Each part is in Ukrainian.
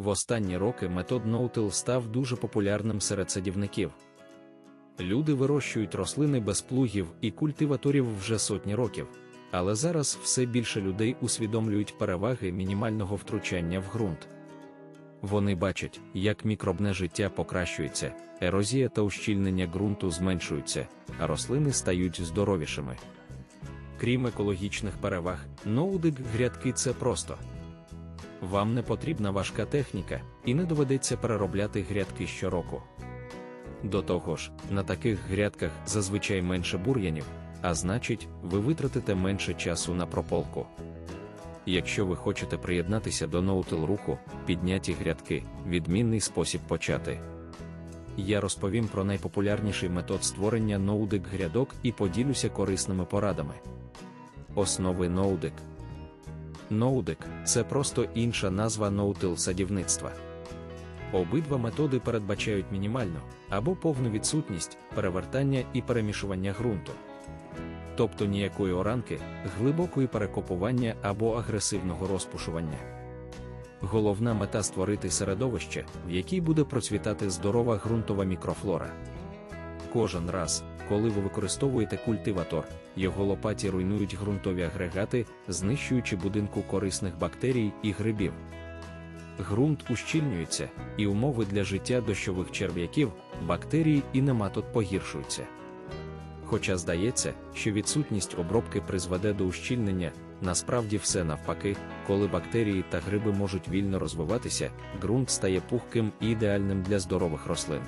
В останні роки метод ноутил став дуже популярним серед садівників. Люди вирощують рослини без плугів і культиваторів вже сотні років, але зараз все більше людей усвідомлюють переваги мінімального втручання в ґрунт. Вони бачать, як мікробне життя покращується, ерозія та ущільнення ґрунту зменшуються, а рослини стають здоровішими. Крім екологічних переваг, ноудик грядки це просто. Вам не потрібна важка техніка і не доведеться переробляти грядки щороку. До того ж, на таких грядках зазвичай менше бур'янів, а значить, ви витратите менше часу на прополку. Якщо ви хочете приєднатися до ноутил руху, підняті грядки відмінний спосіб почати. Я розповім про найпопулярніший метод створення ноудик грядок і поділюся корисними порадами. Основи ноудик. Ноудик це просто інша назва ноутил садівництва. Обидва методи передбачають мінімальну або повну відсутність перевертання і перемішування ґрунту. Тобто ніякої оранки, глибокої перекопування або агресивного розпушування. Головна мета створити середовище, в якій буде процвітати здорова ґрунтова мікрофлора. Кожен раз, коли ви використовуєте культиватор, його лопаті руйнують ґрунтові агрегати, знищуючи будинку корисних бактерій і грибів. Ґрунт ущільнюється, і умови для життя дощових черв'яків, бактерій і нематод погіршуються. Хоча здається, що відсутність обробки призведе до ущільнення, насправді все навпаки, коли бактерії та гриби можуть вільно розвиватися, ґрунт стає пухким і ідеальним для здорових рослин.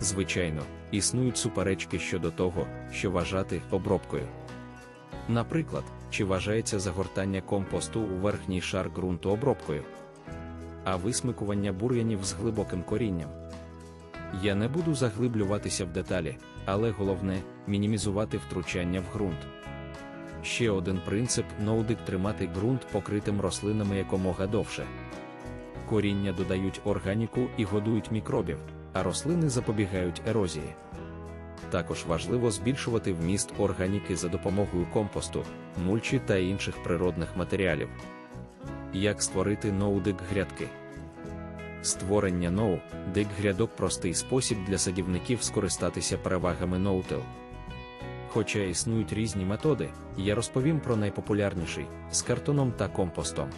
Звичайно, існують суперечки щодо того, що вважати обробкою. Наприклад, чи вважається загортання компосту у верхній шар ґрунту обробкою, а висмикування бур'янів з глибоким корінням. Я не буду заглиблюватися в деталі, але головне мінімізувати втручання в ґрунт. Ще один принцип ноудик тримати ґрунт покритим рослинами якомога довше. Коріння додають органіку і годують мікробів, а рослини запобігають ерозії. Також важливо збільшувати вміст органіки за допомогою компосту, мульчі та інших природних матеріалів. Як створити ноудик грядки? Створення ноу, дик грядок простий спосіб для садівників скористатися перевагами ноутил. Хоча існують різні методи, я розповім про найпопулярніший з картоном та компостом.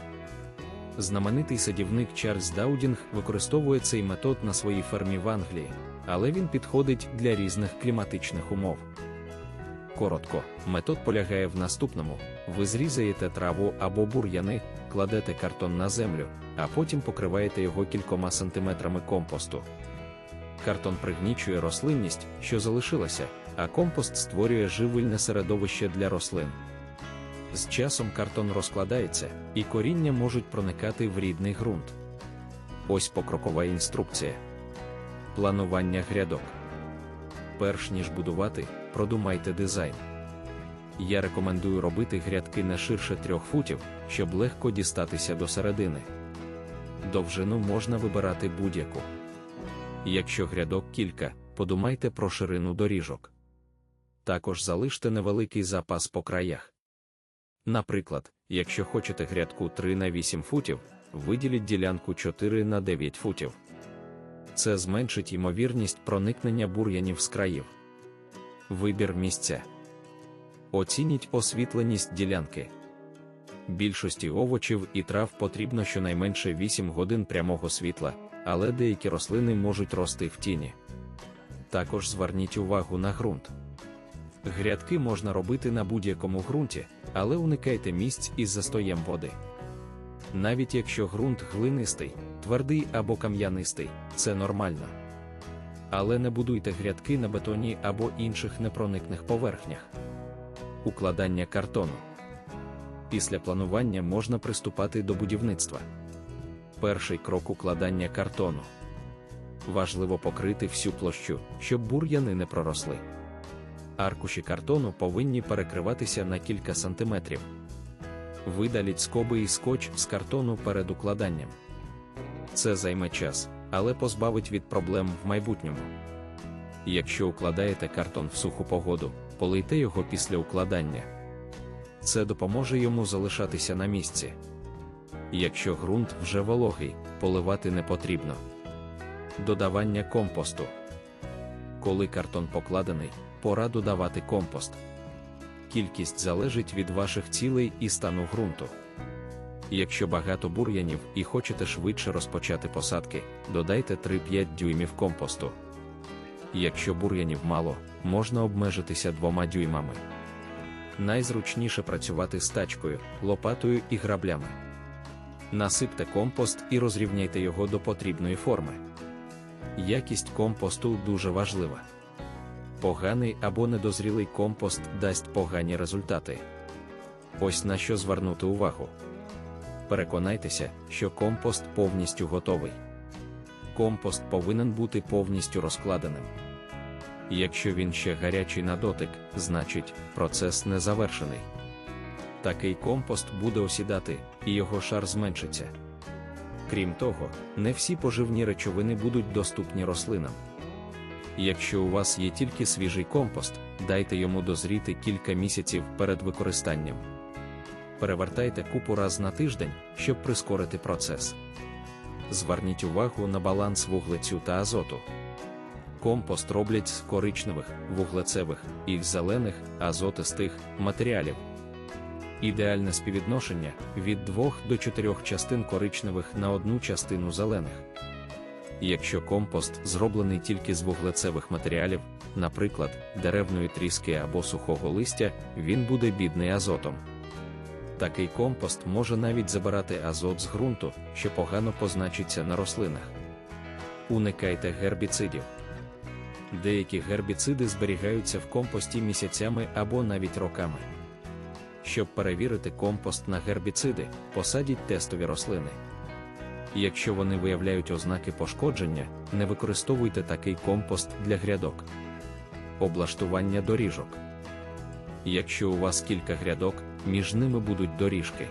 Знаменитий садівник Чарльз Даудінг використовує цей метод на своїй фермі в Англії, але він підходить для різних кліматичних умов. Коротко, метод полягає в наступному: ви зрізаєте траву або бур'яни, кладете картон на землю, а потім покриваєте його кількома сантиметрами компосту. Картон пригнічує рослинність, що залишилася, а компост створює живильне середовище для рослин. З часом картон розкладається, і коріння можуть проникати в рідний ґрунт. Ось покрокова інструкція. Планування грядок. Перш ніж будувати, продумайте дизайн. Я рекомендую робити грядки не ширше 3 футів, щоб легко дістатися до середини. Довжину можна вибирати будь-яку. Якщо грядок кілька, подумайте про ширину доріжок. Також залиште невеликий запас по краях. Наприклад, якщо хочете грядку 3 на 8 футів, виділіть ділянку 4 на 9 футів. Це зменшить ймовірність проникнення бур'янів з країв. Вибір місця. Оцініть освітленість ділянки. Більшості овочів і трав потрібно щонайменше 8 годин прямого світла, але деякі рослини можуть рости в тіні. Також зверніть увагу на ґрунт. Грядки можна робити на будь-якому ґрунті, але уникайте місць із застоєм води. Навіть якщо ґрунт глинистий, твердий або кам'янистий, це нормально. Але не будуйте грядки на бетоні або інших непроникних поверхнях. Укладання картону. Після планування можна приступати до будівництва. Перший крок укладання картону. Важливо покрити всю площу, щоб бур'яни не проросли. Аркуші картону повинні перекриватися на кілька сантиметрів. Видаліть скоби і скотч з картону перед укладанням. Це займе час, але позбавить від проблем в майбутньому. Якщо укладаєте картон в суху погоду, полийте його після укладання. Це допоможе йому залишатися на місці. Якщо ґрунт вже вологий, поливати не потрібно. Додавання компосту. Коли картон покладений, пора додавати компост. Кількість залежить від ваших цілей і стану ґрунту. Якщо багато бур'янів і хочете швидше розпочати посадки, додайте 3-5 дюймів компосту. Якщо бур'янів мало, можна обмежитися двома дюймами. Найзручніше працювати з тачкою, лопатою і граблями. Насипте компост і розрівняйте його до потрібної форми. Якість компосту дуже важлива. Поганий або недозрілий компост дасть погані результати. Ось на що звернути увагу. Переконайтеся, що компост повністю готовий. Компост повинен бути повністю розкладеним. Якщо він ще гарячий на дотик, значить процес не завершений. Такий компост буде осідати, і його шар зменшиться. Крім того, не всі поживні речовини будуть доступні рослинам. Якщо у вас є тільки свіжий компост, дайте йому дозріти кілька місяців перед використанням. Перевертайте купу раз на тиждень, щоб прискорити процес. Зверніть увагу на баланс вуглецю та азоту. Компост роблять з коричневих, вуглецевих і зелених, азотистих матеріалів. Ідеальне співвідношення від 2 до 4 частин коричневих на одну частину зелених. Якщо компост зроблений тільки з вуглецевих матеріалів, наприклад, деревної тріски або сухого листя, він буде бідний азотом. Такий компост може навіть забирати азот з ґрунту, що погано позначиться на рослинах. Уникайте гербіцидів. Деякі гербіциди зберігаються в компості місяцями або навіть роками. Щоб перевірити компост на гербіциди, посадіть тестові рослини. Якщо вони виявляють ознаки пошкодження, не використовуйте такий компост для грядок. Облаштування доріжок. Якщо у вас кілька грядок, між ними будуть доріжки.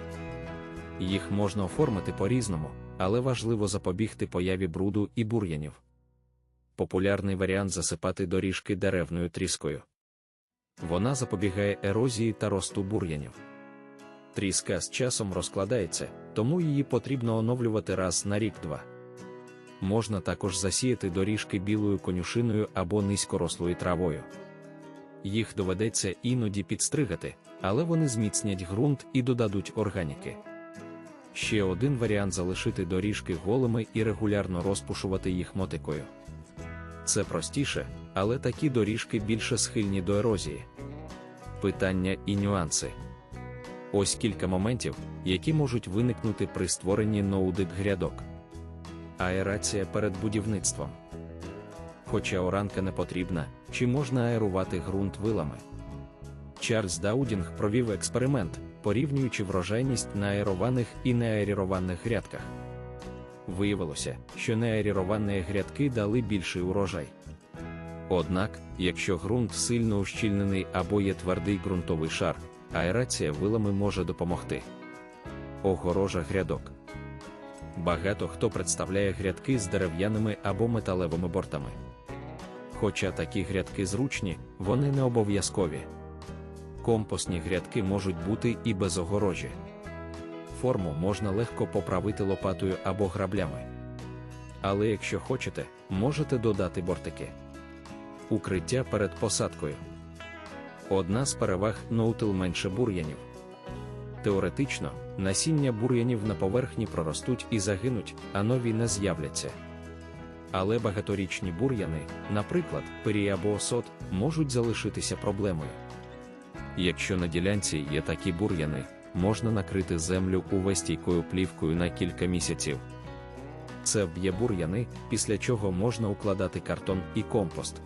Їх можна оформити по-різному, але важливо запобігти появі бруду і бур'янів. Популярний варіант засипати доріжки деревною тріскою. Вона запобігає ерозії та росту бур'янів. Тріска з часом розкладається, тому її потрібно оновлювати раз на рік-два. Можна також засіяти доріжки білою конюшиною або низькорослою травою. Їх доведеться іноді підстригати, але вони зміцнять ґрунт і додадуть органіки. Ще один варіант залишити доріжки голими і регулярно розпушувати їх мотикою. Це простіше, але такі доріжки більше схильні до ерозії. Питання і нюанси. Ось кілька моментів, які можуть виникнути при створенні ноудик грядок. Аерація перед будівництвом. Хоча оранка не потрібна, чи можна аерувати ґрунт вилами. Чарльз Даудінг провів експеримент, порівнюючи врожайність на аерованих і неаерованих грядках. Виявилося, що неаеровані грядки дали більший урожай. Однак, якщо ґрунт сильно ущільнений або є твердий ґрунтовий шар, аерація вилами може допомогти. Огорожа грядок. Багато хто представляє грядки з дерев'яними або металевими бортами. Хоча такі грядки зручні, вони не обов'язкові. Компостні грядки можуть бути і без огорожі. Форму можна легко поправити лопатою або граблями. Але якщо хочете, можете додати бортики. Укриття перед посадкою. Одна з переваг ноутил менше бур'янів. Теоретично, насіння бур'янів на поверхні проростуть і загинуть, а нові не з'являться. Але багаторічні бур'яни, наприклад, пирій або осот, можуть залишитися проблемою. Якщо на ділянці є такі бур'яни, можна накрити землю увестійкою плівкою на кілька місяців. Це вб'є бур'яни, після чого можна укладати картон і компост.